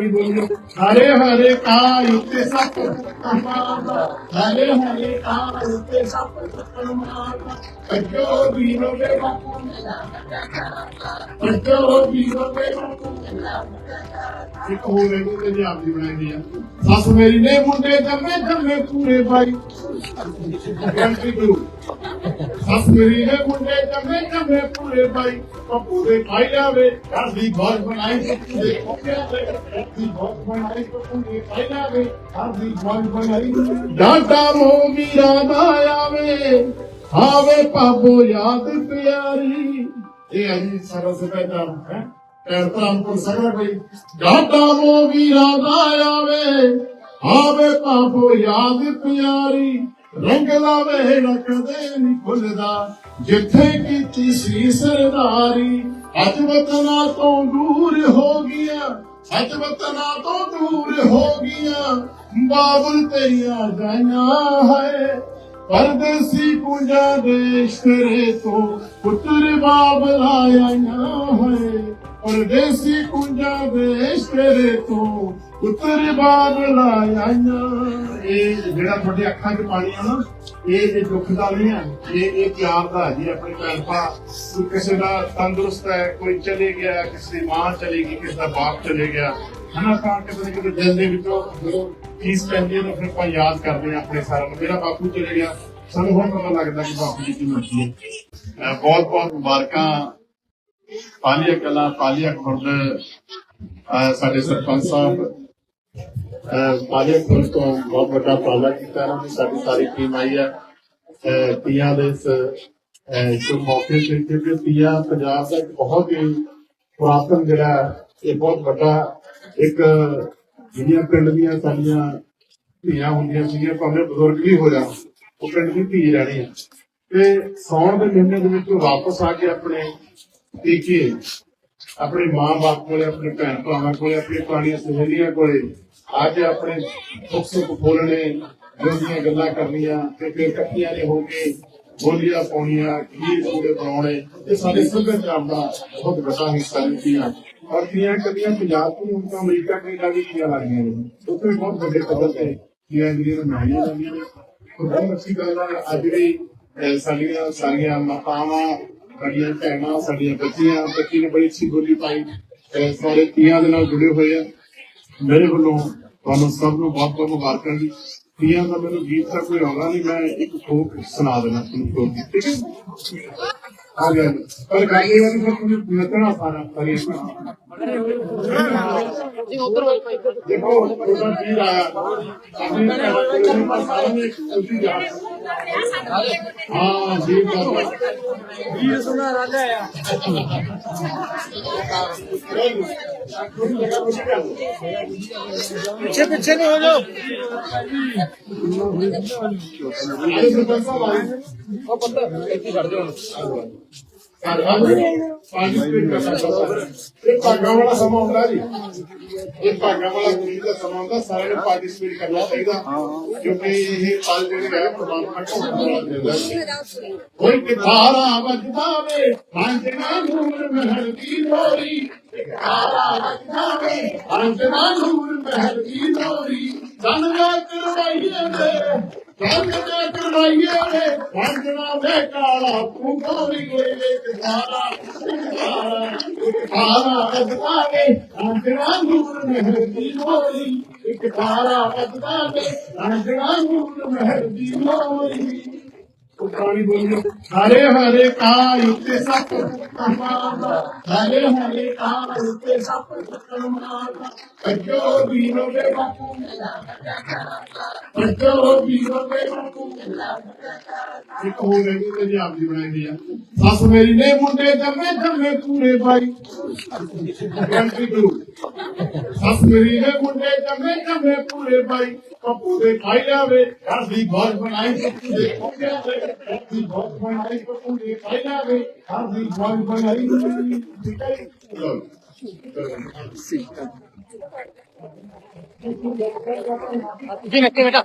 ਹਰੇ ਹਰੇ ਕਾਲ ਉੱਤੇ ਸੱਪ ਹਰੇ ਹਰੇ ਕਾਲ ਉੱਤੇ ਸੱਪ ਕਮਾਵਾ ਵੀਰੋ ਦੇ ਬਾਪੂ ਅਜੋ ਵੀਰੋ ਦੇ ਬਾਪੂ ਇੱਕ ਹੋਰ ਇਹਨੂੰ ਤੇ ਜੀ ਆਪਦੀ ਬਣਾਈ ਆ। ਸੱਸ ਮੇਰੀ ਨੇ ਮੁੰਡੇ ਜੰਮੇ ਜੰਮੇ ਪੂਰੇ ਬਾਈ। ਕੰਟਰੀ ਗੁਰੂ ਸੱਸ ਮੇਰੀ ਨੇ ਮੁੰਡੇ ਜੰਮੇ ਜੰਮੇ ਪੂਰੇ ਬਾਈ। ਪੱਪੂ ਦੇ ਖਾਈ ਜਾਵੇ ਘਰ ਦੀ ਘਰ ਬਣਾਈ, ਪੱਪੂ ਦੇ ਕੋਕਿਆਂ ਦੇ ਘਰ ਦੀ ਘਰ ਬਣਾਈ, ਪੱਪੂ ਦੇ ਖਾਈ ਜਾਵੇ ਘਰ ਦੀ ਘਰ ਬਣਾਈ। ਡਾਂਟਾ ਮੋ ਮੀਰਾ ਦਾ ਆਵੇ ਆਵੇ ਪਾਪੋ ਯਾਦ ਪਿਆਰੀ। ਇਹ ਅਜੀ ਸਰਸ ਪੈਦਾ, ਹੈ? ਪੈਰਤਾਮਪੁਰ ਸਗਰ ਬਈ। ਡਾਂਟਾ ਮੋ ਮੀਰਾ ਦਾ ਆਵੇ ਆਵੇ ਪਾਪੋ ਯਾਦ ਪਿਆਰੀ। ਰੰਗ ਲਾਵੇ ਨਾ ਕਦੇ ਨਹੀਂ ਭੁੱਲਦਾ ਜਿੱਥੇ ਕੀਤੀ ਸੀ ਸਰਦਾਰੀ ਅੱਜ ਵਤਨਾ ਤੋਂ ਦੂਰ ਹੋ ਗਿਆ ਅੱਜ ਵਤਨਾ ਤੋਂ ਦੂਰ ਹੋ ਗਿਆ ਬਾਬਲ ਤੇਰੀਆਂ ਜਾਈਆਂ ਹੈ ਪਰਦੇਸੀ ਕੁੰਜਾ ਦੇਸ਼ ਤੇਰੇ ਤੋਂ ਪੁੱਤਰ ਬਾਬਲ ਆਈਆਂ ਹੈ ਪਰਦੇਸੀ ਕੁੰਜਾ ਦੇਸ਼ ਤੇਰੇ ਤੋਂ ਪੁੱਤਰ ਬਾਬਲ ਆਈਆਂ। ਇਹ ਜਿਹੜਾ ਤੁਹਾਡੀ ਅੱਖਾਂ 'ਚ ਪਾਣੀ ਆ ਨਾ, ਇਹ ਇਹ ਦੁੱਖ ਦਾ ਨਹੀਂ ਹੈ ਇਹ ਇਹ ਪਿਆਰ ਦਾ ਹੈ ਜੀ, ਆਪਣੇ ਭੈਣ ਭਰਾ ਕੋਈ ਕਿਸੇ ਦਾ ਤੰਦਰੁਸਤ ਹੈ, ਕੋਈ ਚਲੇ ਗਿਆ, ਕਿਸੇ ਦੀ ਮਾਂ ਚਲੀ ਗਈ, ਕਿਸੇ ਦਾ ਬਾਪ ਚਲੇ ਗਿਆ। ਹਨਾ, ਤਾਂ ਕਿਤੇ ਨਾ ਕਿਤੇ ਦਿਲ ਦੇ ਵਿੱਚੋਂ ਜਦੋਂ ਚੀਜ਼ ਪੈਂਦੀ ਹੈ ਤਾਂ ਫਿਰ ਆਪਾਂ ਯਾਦ ਕਰਦੇ ਹਾਂ ਆਪਣੇ ਸਾਰਿਆਂ ਨੂੰ। ਮੇਰਾ ਬਾਪੂ ਚਲੇ ਗਿਆ। ਸਾਨੂੰ ਹੁਣ ਪਤਾ ਲੱਗਦਾ ਕਿ ਬਾਪੂ ਜੀ ਕੀ ਮਰਜ਼ੀ ਬਹੁਤ ਬਹੁਤ ਮੁਬਾਰਕਾਂ। ਪਾਲੀਆ ਕਲਾ, ਪਾਲੀਆ ਖੁਰਦ ਸਾਡੇ ਸਰਪੰਚ ਸਾਹਿਬ ਪਾਲੀਆ ਖੁਰਦ ਤੋਂ ਬਹੁਤ ਵੱਡਾ ਪਾਲਾ ਕੀਤਾ ਇਹਨਾਂ ਦੀ ਸਾਡੀ ਸਾਰੀ ਟੀਮ ਆਈ ਹੈ। ਅਹ ਦੇ ਇਸ, ਅਹ ਮੌਕੇ ਤੇ ਕਿਉਂਕਿ ਤੀਆਂ ਪੰਜਾਬ ਦਾ ਇੱਕ ਬਹੁਤ ਹੀ ਪੁਰਾਤਨ ਜਿਹੜਾ ਇਹ ਬਹੁਤ ਵੱਡਾ ਇੱਕ ਜਿਹੜੀਆਂ ਪਿੰਡ ਦੀਆਂ ਸਾਡੀਆਂ ਧੀਆਂ ਹੁੰਦੀਆਂ ਸੀਗੀਆਂ, ਭਾਵੇਂ ਬਜ਼ੁਰਗ ਵੀ ਹੋ ਜਾਣ, ਉਹ ਪਿੰਡ ਦੀ ਧੀ ਰਹਿਣੀ ਹੈ। ਤੇ ਸੌਣ ਦੇ ਮਹੀਨੇ ਦੇ ਵਿੱਚ ਉਹ ਵਾਪਸ ਆ ਕੇ ਆਪਣੇ ਟੀਕੇ ਆਪਣੇ ਮਾਂ-ਬਾਪ ਕੋਲੇ, ਆਪਣੇ ਭੈਣ ਭਰਾਵਾਂ ਕੋਲੇ, ਆਪਣੀ ਪੁਰਾਣੀਆਂ ਸਹੇਲੀਆਂ ਕੋਲੇ, ਅੱਜ ਆਪਣੇ ਦੁੱਖ ਸੁੱਖ ਬੋਲਣੇ ਦਿਲ ਗੱਲਾਂ ਕਰਨੀਆਂ, ਤੇ ਫਿਰ ਇਕੱਠੀਆਂ ਨੇ ਹੋ ਕੇ ਬੋਲੀਆਂ ਪਾਉਣੀਆਂ, ਖੀਰ ਪੂੜੇ ਬਣਾਉਣੇ, ਇਹ ਸਾਡੇ ਸੱਭਿਆਚਾਰ ਦਾ ਬਹੁਤ ਵੱਡਾ ਹਿੱਸਾ ਨੇ ਔਰ ਤੀਆਂ ਕਦੀਆਂ ਪੰਜਾਬ ਤੋਂ ਹੁਣ ਤਾਂ ਅਮਰੀਕਾ, ਕੈਨੇਡਾ ਵੀ ਤੀਆਂ ਲੱਗਦੀਆਂ ਨੇ। ਉੱਥੇ ਬਹੁਤ ਵੱਡੇ ਪੱਧਰ ਤੇ ਤੀਆਂ ਜਿਹੜੀਆਂ ਮਨਾਈਆਂ ਜਾਂਦੀਆਂ ਨੇ। ਬਹੁਤ ਅੱਛੀ ਗੱਲ ਹੈ ਅੱਜ ਵੀ ਸਾਡੀਆਂ ਸਾਰੀਆਂ ਮਾਤਾਵਾਂ ਸਾਡੀਆਂ ਭੈਣਾਂ ਸਾਡੀਆਂ ਬੱਚੀਆਂ ਬੱਚੀ ਨੇ ਬੜੀ ਅੱਛੀ ਬੋਲੀ ਪਾਈ ਅਹ, ਸਾਰੇ ਤੀਆਂ ਦੇ ਨਾਲ ਜੁੜੇ ਹੋਏ ਆ। ਮੇਰੇ ਵੱਲੋਂ ਤੁਹਾਨੂੰ ਸਭ ਨੂੰ ਬਹੁਤ ਬਹੁਤ ਮੁਬਾਰਕਾਂ ਜੀ। ਤੀਆਂ ਦਾ ਮੈਨੂੰ ਗੀਤ ਤਾਂ ਕੋਈ ਆਉਂਦਾ ਨਹੀਂ ਮੈਂ ਇੱਕ ਸ਼ੋਕ ਸੁਣਾ ਦੇਣਾ ਤੁਹਾਨੂੰ। ਠੀਕ ਹੈ ਆ ਗਿਆ ਜੀ। ਪਰ ਗਾਈ ਵਾਲੀ ਫਿਰ ਤੁਹਾਨੂੰ ਨੱਚਣਾ ਸਾਰਾ ਕਰੀ ਦੇਖੋ ਉਹਦਾ ਵੀਰ ਆਇਆ ਆਪਣੇ ਘਰ ਕੋਲ ਪਾਸ ਸਾਹਮਣੇ ਤੁਸੀਂ ਜਾ ਹਾਂ ਜੀ ਬਾਬਾ ਇਹ ਸੁਣਾ ਰਾਜਾ ਆ ਪਿੱਛੇ ਪਿੱਛੇ ਨੂੰ ਹੋ ਜਾਓ ਉਹ ਪੱਤਾ ਇੱਥੇ ਖੜ ਜਾਓ ਇਹ ਭਾਗਾਂ ਵਾਲਾ ਸਮਾਂ ਹੁੰਦਾ ਜੀ ਇਹ ਭਾਗਾਂ ਵਾਲਾ ਗੁਰੂ ਦਾ ਸਮਾਂ ਹੁੰਦਾ ਸਾਰਿਆਂ ਨੂੰ ਪਾਰਟਿਸਿਪੇਟ ਕਰਨਾ ਚਾਹੀਦਾ ਕਿਉਂਕਿ ਇਹ ਪਲ ਜਿਹੜੇ ਹੈ ਪਰਮਾਤਮਾ ਕੋਲ ਦਿੰਦਾ ਹੈ ਕੋਈ ਕਿਥਾਰਾ ਵੱਜਦਾ ਵੇ ਪੰਜਨਾ ਨੂਰ ਮਹਿਲ ਦੀ ਲੋਰੀ ਕਿਥਾਰਾ ਵੱਜਦਾ ਵੇ ਪੰਜਨਾ ਨੂਰ ਮਹਿਲ ਦੀ ਲੋਰੀ ਜਨਗਾ ਕਰਵਾਈਏ ਵੇ ਜਨਗਾ ਕਰਵਾਈਏ ਵੇ ਪੰਜਨਾ ਵੇ ਕਾਲਾ ਤੂੰ ਗੋਰੀ ਵੇ ਕਿਥਾਰਾ ਕਿਥਾਰਾ ਕਿਥਾਰਾ ਵੱਜਦਾ ਨੂਰ ਮਹਿਲ ਦੀ ਲੋਰੀ ਕਿਥਾਰਾ ਵੱਜਦਾ ਵੇ ਪੰਜਨਾ ਨੂਰ ਮਹਿਲ ਦੀ ਲੋਰੀ ਪੁਰਾਣੀ ਬੋਲੀ। ਹਰੇ ਹਰੇ ਕਾਲ ਉੱਤੇ ਸੱਪ ਕਮਾਵਾ ਹਰੇ ਹਰੇ ਕਾਲ ਉੱਤੇ ਸੱਪ ਕਮਾਵਾ ਅਜੋ ਵੀਰੋ ਦੇ ਬਾਪੂ ਅਜੋ ਵੀਰੋ ਦੇ ਬਾਪੂ। ਇੱਕ ਹੋਰ ਇਹਨੂੰ ਤੇ ਜੀ ਆਪਦੀ ਬਣਾਈ ਆ। ਸੱਸ ਮੇਰੀ ਨੇ ਮੁੰਡੇ ਜੰਮੇ ਜੰਮੇ ਪੂਰੇ ਬਾਈ। ਸੱਸ ਮੇਰੀ ਨੇ ਮੁੰਡੇ ਜੰਮੇ ਜੰਮੇ ਪੂਰੇ ਬਾਈ। ਪੱਪੂ ਦੇ ਖਾਈ ਜਾਵੇ ਘਰ ਦੀ ਘਰ ਬਣਾਈ, ਪੱਪੂ ਦੇ ਕੋਕਿਆਂ ਦੇ ਘਰ ਦੀ ਘਰ ਬਣਾਈ, ਪੱਪੂ ਦੇ ਖਾਈ ਜਾਵੇ ਘਰ ਦੀ ਘਰ ਬਣਾਈ। ਜੀ? ਨੱਕੇ ਬੇਟਾ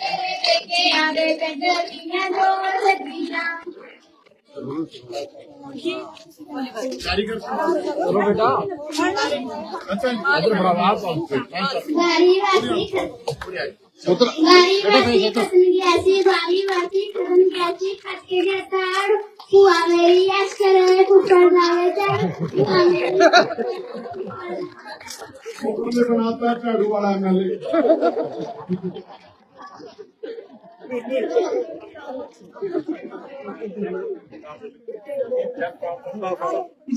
ਤੇਰੇ ਪੇਕਿਆਂ ਦੇ ਪਿੰਡ ਦੀਆਂ ਦੋੜ ਲੱਗੀਆਂ ਚਲੋ ਬੇਟਾ ਅੱਛਾ ਇਧਰ ਬੜਾ ਆਪ ਗਾਰੀ ਵਾਸੀ ਉਧਰ ਗਾਰੀ ਵਾਸੀ ਕਸਨ ਗਿਆਸੀ ਗਾਰੀ ਵਾਸੀ ਕਸਨ ਗਿਆਸੀ ਖਟਕੇ ਦੇ ਤਾੜ ਭੂਆ ਮੇਰੀ ਐਸ ਕਰੇ ਕੁੱਟਣ ਜਾਵੇ ਤੇ ਉਹਨੇ ਬਣਾਤਾ ਝਾੜੂ ਵਾਲਾ ਐਮਐਲਏ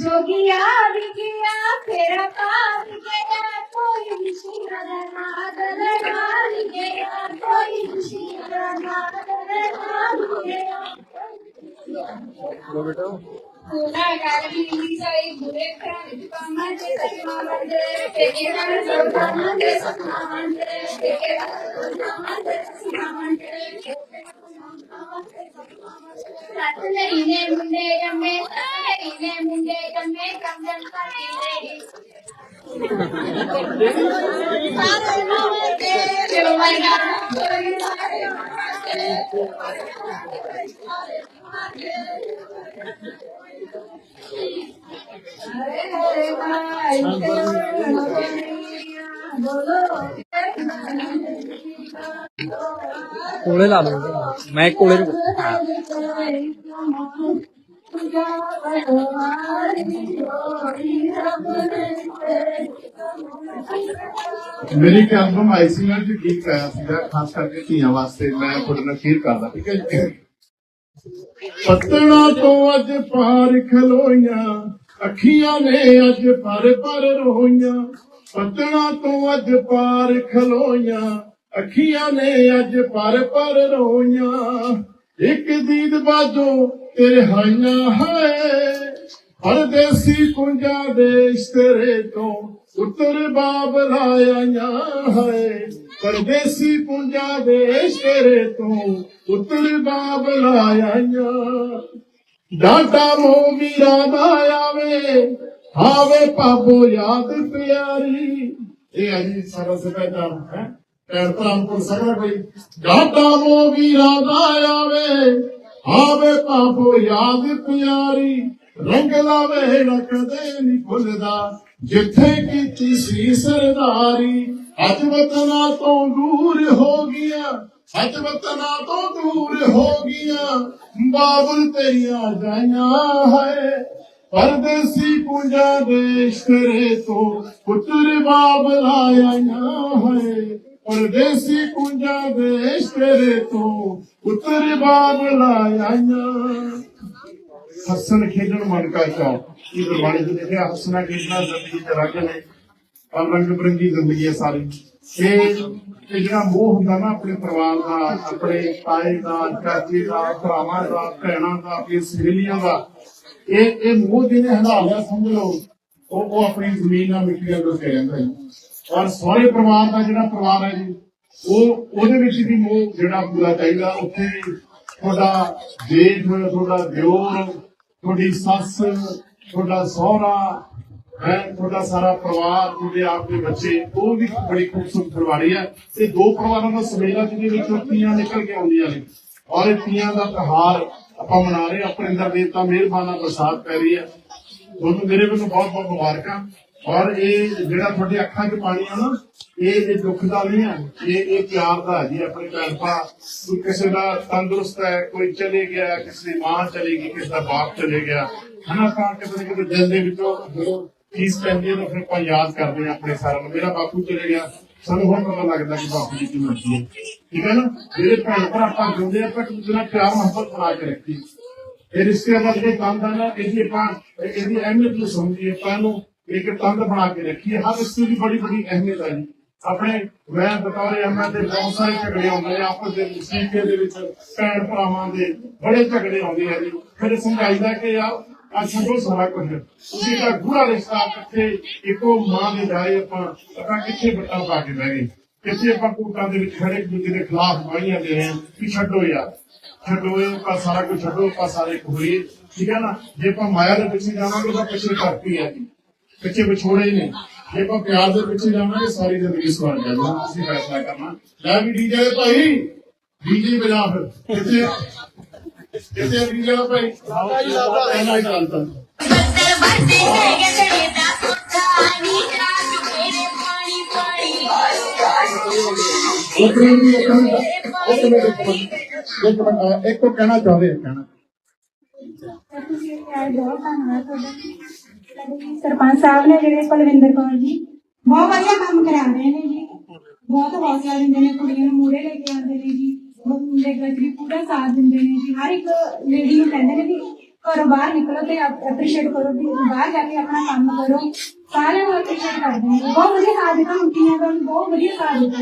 जोगिया बिगिया तेरा पार गया कोई ऋषि दरबार दरबार गया कोई ऋषि दरबार दरबार गया लो बेटा ਨੇ ਮੁੰਡੇ ਜੰਮੇ ਤਾਈ ਨੇ ਮੁੰਡੇ ਜੰਮੇ ਕੰਗਨ ਪਾਈ ਨੇ ਸਾਰੇ ਮਾਮੇ ਤੇ ਜੋ ਮਰਗਾ ਕੋਈ ਸਾਰੇ ਮਾਮੇ ਤੇ ਸਾਰੇ ਮਾਮੇ ਕੋਲੇ ਲਾ ਲਓ। ਮੈਂ ਕੋਲੇ ਨੂੰ ਮੇਰੀ ਇੱਕ ਐਲਬਮ ਆਈ ਸੀ, ਮੈਂ ਜੀ ਸੀਗਾ, ਖਾਸ ਕਰਕੇ ਧੀਆਂ ਵਾਸਤੇ ਮੈਂ ਤੁਹਾਡੇ ਨਾਲ ਸ਼ੇਅਰ ਕਰਦਾ, ਠੀਕ ਹੈ ਜੀ ਤੋਂ ਅੱਜ ਪਾਰ ਖਲੋਈਆਂ, ਅੱਖੀਆਂ ਨੇ ਅੱਜ ਪਰ ਪਰ ਰੋਈਆਂ। ਪੱਤਣਾ ਤੋਂ ਅੱਜ ਪਾਰ ਖਲੋਈਆਂ, ਅੱਖੀਆਂ ਨੇ ਅੱਜ ਪਰ ਭਰ ਰੋਈਆਂ। ਇੱਕ ਦੀਦ ਬਾਜੋ ਤੇਰੇ ਹਾਈਆਂ ਹੈ ਪਰਦੇਸੀ ਕੁੰਜਾ ਦੇਸ਼ ਤੇਰੇ ਤੋਂ ਉਤਰ ਬਾਬ ਲਾਇਆ ਹੈ ਪਰਦੇਸੀ ਕੁੰਜਾ ਦੇਸ਼ ਤੇਰੇ ਤੋਂ ਉੱਤਰ ਬਾਬ ਲਾਇਆ ਡਾਟਾ ਮੋ ਮੀਰਾ ਦਾ ਆਵੇ ਆਵੇ ਪਾਪੋ ਯਾਦ ਪਿਆਰੀ। ਇਹ ਹੈ ਜੀ ਸਾਰਾ ਸਭਿਆਚਾਰ ਹੈ? ਪੈਰ ਧਰਮਪੁਰ ਸਗਰ ਬਈ। ਡਾਟਾ ਮੋ ਮੀਰਾ ਦਾ ਆਵੇ ਆਵੇ ਪਾਪੋ ਯਾਦ ਪਿਆਰੀ। ਰੰਗ ਲਾਵੇ ਨਾ ਕਦੇ ਨਹੀਂ ਖੁੱਲਦਾ ਜਿੱਥੇ ਕੀਤੀ ਸੀ ਸਰਦਾਰੀ ਅੱਜ ਵਤਨਾ ਤੋਂ ਦੂਰ ਹੋ ਗਿਆ ਅੱਜ ਵਤਨਾ ਤੋਂ ਦੂਰ ਹੋ ਗਿਆ ਬਾਬਲ ਤੇਰੀਆਂ ਜਾਈਆਂ ਹੈ ਪਰਦੇਸੀ ਕੁੰਜਾ ਦੇਸ਼ ਤੇਰੇ ਤੋਂ ਪੁੱਤਰ ਬਾਬਲ ਆਇਆ ਹੈ ਪਰਦੇਸੀ ਕੁੰਜਾ ਦੇਸ਼ ਤੇਰੇ ਤੋਂ ਪੁੱਤਰ ਬਾਬਲ ਆਇਆ ਹੱਸਣ ਖੇਡਣ ਮਨ ਕਾ ਸ਼ੌਕ ਇਹ ਗੁਰਬਾਣੀ ਦੇ ਲਿਖਿਆ ਹੱਸਣਾ ਖੇਡਣਾ ਜ਼ਿੰਦਗੀ ਚ ਰੰਗ ਨੇ ਪਰ ਰੰਗ ਬਰੰਗੀ ਜ਼ਿੰਦਗੀ ਹੈ ਸਾਰੀ। ਇਹ ਜਿਹੜਾ ਮੋਹ ਹੁੰਦਾ ਨਾ ਆਪਣੇ ਪਰਿਵਾਰ ਦਾ, ਆਪਣੇ ਤਾਏ ਦਾ, ਚਾਚੇ ਦਾ, ਭਰਾਵਾਂ ਦਾ, ਭੈਣਾਂ ਦਾ, ਆਪਣੀ ਸਹੇਲੀਆਂ ਦਾ, ਇਹ ਇਹ ਮੋਹ ਜਿਹਨੇ ਹੰਡਾ ਲਿਆ ਸਮਝ ਲਓ, ਉਹ ਉਹ ਆਪਣੀ ਜ਼ਮੀਨ ਨਾਲ ਮਿੱਟੀ ਨਾਲ ਰੁਕੇ ਰਹਿੰਦਾ ਹੈ। ਔਰ ਸਾਰੇ ਪਰਿਵਾਰ ਦਾ ਜਿਹੜਾ ਪਰਿਵਾਰ ਹੈ ਜੀ, ਉਹ, ਉਹਦੇ ਵਿੱਚ ਵੀ ਮੋਹ ਜਿਹੜਾ ਪੂਰਾ ਚਾਹੀਦਾ। ਉੱਥੇ ਵੀ ਤੁਹਾਡਾ ਜੇਠ, ਤੁਹਾਡਾ ਦਿਓਰ ਤੁਹਾਡੀ ਸੱਸ, ਤੁਹਾਡਾ ਸਹੁਰਾ, ਹੈ, ਤੁਹਾਡਾ ਸਾਰਾ ਪਰਿਵਾਰ, ਤੁਹਾਡੇ ਆਪ ਦੇ ਬੱਚੇ, ਉਹ ਵੀ ਬੜੀ ਖੂਬਸੂਰਤ ਫਰਵਾੜੀ ਹੈ। ਇਹ ਦੋ ਪਰਿਵਾਰਾਂ ਦਾ ਸਮੇਲਾ ਜਿਹਦੇ ਵਿੱਚ ਤੀਆਂ ਨਿਕਲ ਕੇ ਆਉਂਦੀਆਂ ਨੇ। ਔਰ ਇਹ ਤੀਆਂ ਦਾ ਤਿਉਹਾਰ ਆਪਾਂ ਮਨਾ ਰਹੇ ਆਪਣੇ ਅੰਦਰ ਦੇਵਤਾ ਮਿਹਰਬਾਨਾ ਬਰਸਾਤ ਪੈ ਰਹੀ ਹੈ। ਤੁਹਾਨੂੰ ਮੇਰੇ ਵੱਲੋਂ ਬਹੁਤ ਬਹੁਤ ਮੁਬਾਰਕਾਂ। ਔਰ ਇਹ ਜਿਹੜਾ ਤੁਹਾਡੀ ਅੱਖਾਂ 'ਚ ਪਾਣੀ ਆ ਨਾ, ਇਹ ਇਹ ਦੁੱਖ ਦਾ ਨਹੀਂ ਹੈ ਇਹ ਇਹ ਪਿਆਰ ਦਾ ਹੈ ਜੀ, ਆਪਣੇ ਭੈਣ ਭਰਾ ਕੋਈ ਕਿਸੇ ਦਾ ਤੰਦਰੁਸਤ ਹੈ, ਕੋਈ ਚਲੇ ਗਿਆ, ਕਿਸੇ ਦੀ ਮਾਂ ਚਲੀ ਗਈ, ਕਿਸੇ ਦਾ ਬਾਪ ਚਲੇ ਗਿਆ। ਹਨਾ, ਤਾਂ ਕਿਤੇ ਕਿਤੇ ਦਿਲ ਦੇ ਵਿੱਚੋਂ ਜਦੋਂ ਚੀਜ਼ ਪੈਂਦੀ ਹੈ ਤਾਂ ਫਿਰ ਆਪਾਂ ਯਾਦ ਕਰਦੇ ਹਾਂ ਆਪਣੇ ਸਾਰਿਆਂ ਨੂੰ। ਮੇਰਾ ਬਾਪੂ ਚਲੇ ਗਿਆ, ਸਾਨੂੰ ਹੁਣ ਪਤਾ ਲੱਗਦਾ ਕਿ ਬਾਪੂ ਜੀ ਕੀ ਮਰਜ਼ੀ ਠੀਕ ਹੈ ਨਾ? ਜਿਹੜੇ ਭੈਣ ਭਰਾ ਆਪਾਂ ਜੁੜਦੇ ਆ ਪਰ ਦੂਜੇ ਨਾਲ ਪਿਆਰ, ਮੁਹੱਬਤ ਬਣਾ ਕੇ ਰੱਖੀ। ਇਹ ਰਿਸ਼ਤੇ ਦਾ ਜਿਹੜੇ ਤੰਦ ਆ ਨਾ, ਇਹਦੀ ਆਪਾਂ, ਇਹਦੀ ਅਹਿਮੀਅਤ ਨੂੰ ਸਮਝੀਏ ਆਪਾਂ ਨੂੰ। ਇੱਕ ਤੰਦ ਬਣਾ ਕੇ ਰੱਖੀਏ ਹਰ ਰਿਸ਼ਤੇ ਦੀ ਬੜੀ ਬੜੀ ਅਹਿਮੀਅਤ ਹੈ ਜੀ। ਆਪਣੇ ਮੈਂ ਬਤੌਰੇ ਅੰਮਾ ਦੇ ਬਹੁਤ ਸਾਰੇ ਝਗੜੇ ਆਉਂਦੇ ਆ। ਆਪਸ ਦੇ ਮੁਸੀਬੇ ਦੇ ਵਿੱਚ ਭੈਣ ਭਰਾਵਾਂ ਦੇ ਬੜੇ ਝਗੜੇ ਆਉਂਦੇ ਆ ਜੀ। ਫਿਰ ਸਮਝਾਈਦਾ ਕਿ ਯਾਰ ਆ ਛੱਡੋ ਸਾਰਾ ਕੁਝ ਤੁਸੀਂ ਤਾਂ ਪੂਰਾ ਰਿਸ਼ਤਾ ਕਿੱਥੇ ਇੱਕੋ ਮਾਂ ਦੇ ਜਾਏ ਆਪਾਂ ਆਪਾਂ ਕਿੱਥੇ ਬੱਟਾ ਪਾ ਕੇ ਬਹਿ ਗਏ। ਕਿੱਥੇ ਆਪਾਂ ਕੋਟਾਂ ਦੇ ਵਿੱਚ ਖੜੇ ਦੂਜੇ ਦੇ ਖਿਲਾਫ ਬਾਈਆਂ ਦੇ ਰਹੇ ਕਿ ਛੱਡੋ ਯਾਰ। ਛੱਡੋ ਇਹ, ਆਪਾਂ ਸਾਰਾ ਕੁਝ ਛੱਡੋ, ਆਪਾਂ ਸਾਰੇ ਇੱਕ ਹੋਈਏ ਠੀਕ ਹੈ ਨਾ? ਜੇ ਆਪਾਂ ਮਾਇਆ ਦੇ ਪਿੱਛੇ ਜਾਵਾਂਗੇ ਤਾਂ ਪਿੱਛੇ ਕਰਤੀ ਹੈ ਜੀ। ਪਿੱਛੇ ਵਿਛੋੜੇ ਹੀ ਨੇ ਜੇ ਆਪਾਂ ਪਿਆਰ ਦੇ ਪਿੱਛੇ ਜਾਵਾਂਗੇ ਸਾਰੀ ਜ਼ਿੰਦਗੀ ਸਵਾਰ ਜਾਣਾ ਤੁਸੀਂ ਫੈਸਲਾ ਕਰਨਾ ਲੈ ਵੀ ਡੀਜੇ ਭਾਈ ਡੀਜੇ ਵਜਾ ਫਿਰ ਕਿੱਥੇ ਕਿੱਥੇ ਡੀਜੇ ਦਾ ਭਾਈ ਪਹਿਲਾਂ ਹੀ ਚੱਲਦਾ ਬੱਦਲ ਵਰਦੇ ਹੈ ਗਗਨੇ ਦਾ ਸੁੱਤਾ ਨੀ ਰਾਤ ਮੇਰੇ ਪਾਣੀ ਪਾਣੀ ਇੱਕ ਮਿੰਟ ਇੱਕ ਮਿੰਟ ਇੱਕ ਮਿੰਟ ਇੱਕ ਮਿੰਟ ਇੱਕ ਮਿੰਟ ਅਹ ਇੱਕ ਉਹ ਕਹਿਣਾ ਚਾਹੁੰਦੇ ਆ ਕਹਿਣਾ ਤੁਸੀਂ ਯਾਰ ਬਹੁਤ ਧੰਨਵਾਦ ਤੁਹਾਡਾ ਸਰਪੰਚ ਸਾਹਿਬ ਨੇ ਜਿਹੜੇ ਕੁਲਵਿੰਦਰ ਕੌਰ ਜੀ, ਬਹੁਤ ਵਧੀਆ ਕੰਮ ਕਰਾ ਰਹੇ ਨੇ ਜੀ। ਬਹੁਤ ਹੌਸਲਾ ਦਿੰਦੇ ਨੇ, ਕੁੜੀਆਂ ਨੂੰ ਮੂਹਰੇ ਲੈ ਕੇ ਆਉਂਦੇ ਨੇ ਜੀ। ਮੁੰਡੇ ਗੱਜ ਪੂਰਾ ਸਾਥ ਦਿੰਦੇ ਨੇ ਜੀ। ਹਰ ਇੱਕ ਲੇਡੀ ਨੂੰ ਕਹਿੰਦੇ ਨੇ ਵੀ ਘਰੋਂ ਬਾਹਰ ਨਿਕਲੋ ਤੇ ਐਪਰੀਸ਼ੀਏਟ ਕਰੋ ਵੀ ਬਾਹਰ ਜਾ ਕੇ ਆਪਣਾ ਕੰਮ ਕਰੋ। ਸਾਰਿਆਂ ਨੂੰ ਐਪਰੀਸ਼ੀਏਟ ਕਰਦੇ ਨੇ। ਬਹੁਤ ਵਧੀਆ ਸਾਥ ਦਿੱਤਾ ਮੁੰਡੀਆਂ ਦਾ, ਬਹੁਤ ਵਧੀਆ ਸਾਥ ਦਿੱਤਾ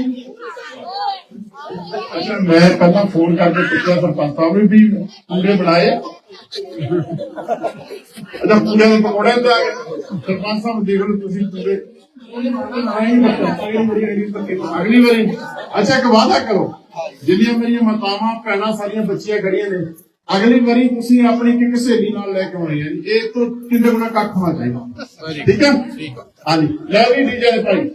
ਅੱਛਾ, ਮੈਂ ਪਹਿਲਾਂ ਫੋਨ ਕਰਕੇ ਪੁੱਛਿਆ ਸਰਪੰਚ ਸਾਹਿਬ ਨੂੰ ਵੀ ਪੂੜੇ ਬਣਾਏ? ਅੱਛਾ ਪੂੜੇ ਦੇ ਪਕੌੜੇ ਤੇ ਆ ਗਏ ਸਰਪੰਚ ਸਾਹਿਬ ਦੇਖ ਲਓ ਤੁਸੀਂ ਪੂੜੇ ਅਗਲੀ ਵਾਰੀ। ਅੱਛਾ ਇੱਕ ਵਾਅਦਾ ਕਰੋ। ਜਿੰਨੀਆਂ ਮੇਰੀਆਂ ਮਾਤਾਵਾਂ ਭੈਣਾਂ ਸਾਰੀਆਂ ਬੱਚੀਆਂ ਖੜੀਆਂ ਨੇ ਅਗਲੀ ਵਾਰੀ ਤੁਸੀਂ ਆਪਣੀ ਇੱਕ ਸਹੇਲੀ ਨਾਲ ਲੈ ਕੇ ਆਉਣੀ ਹੈ। ਜੀ। ਇਹ ਤੋਂ ਕਿੰਨੇ ਗੁਣਾ ਕੱਖ ਹੋਣਾ ਚਾਹੀਦਾ। ਠੀਕ ਹੈ? ਠੀਕ ਹੈ ਹਾਂਜੀ। ਲੈ ਵੀ ਡੀਜੇ ਭਾਈ।